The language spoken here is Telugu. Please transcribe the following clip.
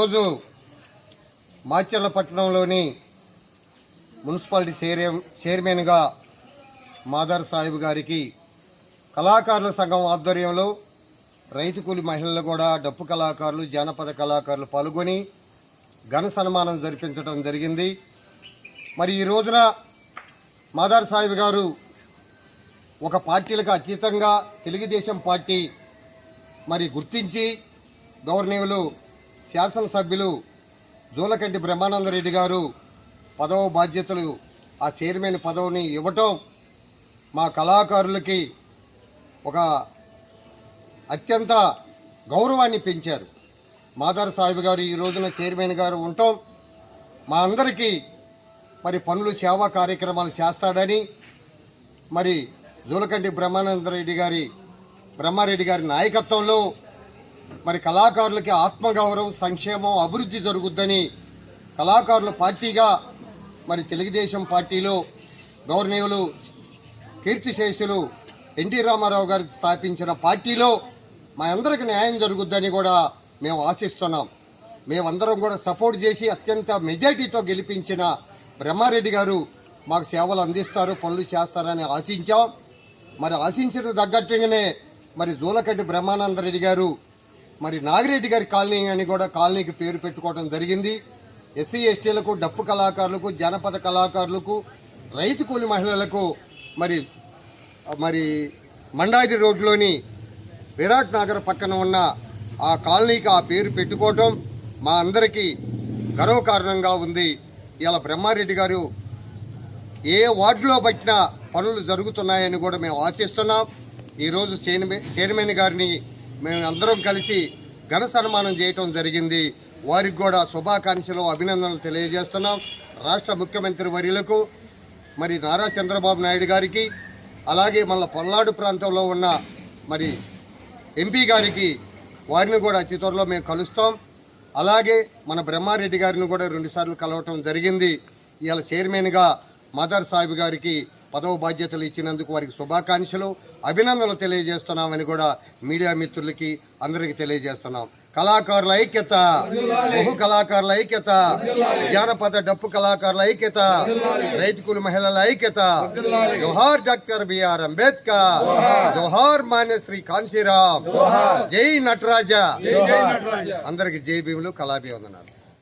ఈరోజు మాచర్లపట్నంలోని మున్సిపాలిటీ చైర్ చైర్మన్గా మాదార్ సాహిబ్ గారికి కళాకారుల సంఘం ఆధ్వర్యంలో రైతు కూలి మహిళలు కూడా డప్పు కళాకారులు జానపద కళాకారులు పాల్గొని ఘన సన్మానం జరిపించడం జరిగింది. మరి ఈ రోజున మాదార్ సాహిబ్ గారు ఒక పార్టీలకు అతీతంగా తెలుగుదేశం పార్టీ మరి గుర్తించి గౌరవనీయులు శాసనసభ్యులు జూలకంటి బ్రహ్మానందరెడ్డి గారు పదవ బాధ్యతలు ఆ చైర్మన్ పదవిని ఇవ్వటం మా కళాకారులకి ఒక అత్యంత గౌరవాన్ని పెంచారు. మాదార్ సాహిబ్ గారు ఈ రోజున చైర్మన్ గారు ఉండటం మా అందరికీ మరి పనులు సేవా కార్యక్రమాలు చేస్తాడని మరి జూలకంటి బ్రహ్మానందరెడ్డి గారి బ్రహ్మారెడ్డి గారి నాయకత్వంలో మరి కళాకారులకి ఆత్మగౌరవం సంక్షేమం అభివృద్ధి జరుగుద్దని కళాకారుల పార్టీగా మరి తెలుగుదేశం పార్టీలో గౌరవనీయులు కీర్తిశేషులు ఎన్టీ రామారావు గారు స్థాపించిన పార్టీలో మా అందరికి న్యాయం జరుగుద్దని కూడా మేము ఆశిస్తున్నాం. మేమందరం కూడా సపోర్ట్ చేసి అత్యంత మెజార్టీతో గెలిపించిన బ్రహ్మారెడ్డి గారు మాకు సేవలు అందిస్తారు పనులు చేస్తారని ఆశించాం. మరి ఆశించిన తగ్గట్టుగానే మరి జూలకంటి బ్రహ్మానందరెడ్డి గారు మరి నాగిరెడ్డి గారి కాలనీ అని కూడా కాలనీకి పేరు పెట్టుకోవడం జరిగింది. ఎస్సీ ఎస్టీలకు డప్పు కళాకారులకు జానపద కళాకారులకు రైతు కూలి మహిళలకు మరి మరి మండాది రోడ్లోని విరాట్ నగర్ పక్కన ఉన్న ఆ కాలనీకి ఆ పేరు పెట్టుకోవటం మా అందరికీ గర్వకారణంగా ఉంది. ఇలా బ్రహ్మారెడ్డి గారు ఏ వార్డులో పట్టినా పనులు జరుగుతున్నాయని కూడా మేము ఆశిస్తున్నాం. ఈరోజు చైర్మన్ చైర్మన్ గారిని మేము అందరం కలిసి ఘన సన్మానం చేయటం జరిగింది. వారికి కూడా శుభాకాంక్షలు అభినందనలు తెలియజేస్తున్నాం. రాష్ట్ర ముఖ్యమంత్రి వర్యులకు మరి నారా చంద్రబాబు నాయుడు గారికి అలాగే మన పల్నాడు ప్రాంతంలో ఉన్న మరి ఎంపీ గారికి వారిని కూడా అతి త్వరలో మేము కలుస్తాం. అలాగే మన బ్రహ్మారెడ్డి గారిని కూడా రెండుసార్లు కలవటం జరిగింది. ఇవాళ చైర్మన్గా మదర్ సాహిబ్ గారికి పదవ బాధ్యతలు ఇచ్చినందుకు వారికి శుభాకాంక్షలు అభినందనలు తెలియజేస్తున్నామని కూడా మీడియా మిత్రులకి అందరికీ తెలియజేస్తున్నాం. కళాకారుల ఐక్యత బహు కళాకారుల ఐక్యత జానపద డప్పు కళాకారుల ఐక్యత రైతు కుల మహిళల ఐక్యత. జోహార్ డాక్టర్ బిఆర్ అంబేద్కర్. జోహార్ మాన్యశ్రీ కాంశీరామ్. జై నటరాజ. అందరికి జై భీములు కళాభివందనాలు.